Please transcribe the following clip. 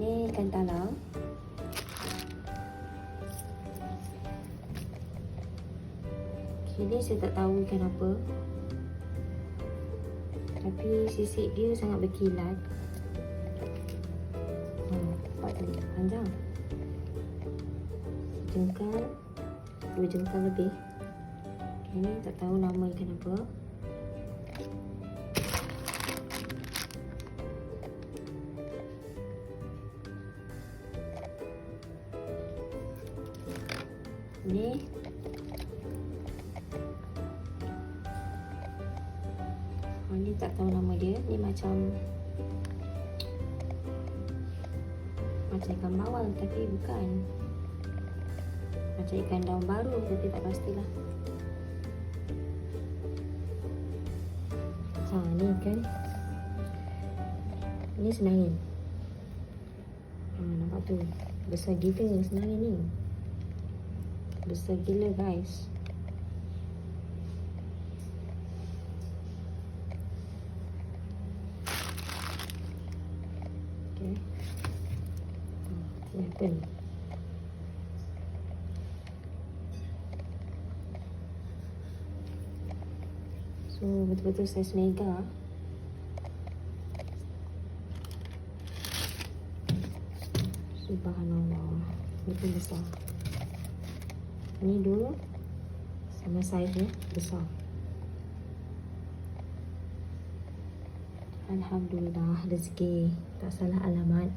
Ni ikan talang. Okay, ni saya tak tahu ikan apa. Tapi sisik dia sangat berkilat. Hmm, nampak tu panjang. Jengkal. Dua jengkal lebih. Okay, ni tak tahu nama ikan apa. Ni Oh, ni tak tahu nama dia. Ni macam macam ikan bawal tapi bukan. Macam ikan daun baru tapi tak pastilah. Ha, ni kan. Ni senangin. Ha, nampak tu. Besar gila senangin ni. Besar gila guys. Okay. Hmm, apa ni? So betul-betul saiz mega. Subhanallah. Betul besar. Ni dulu sama saiznya besar. Alhamdulillah rezeki tak salah alamat.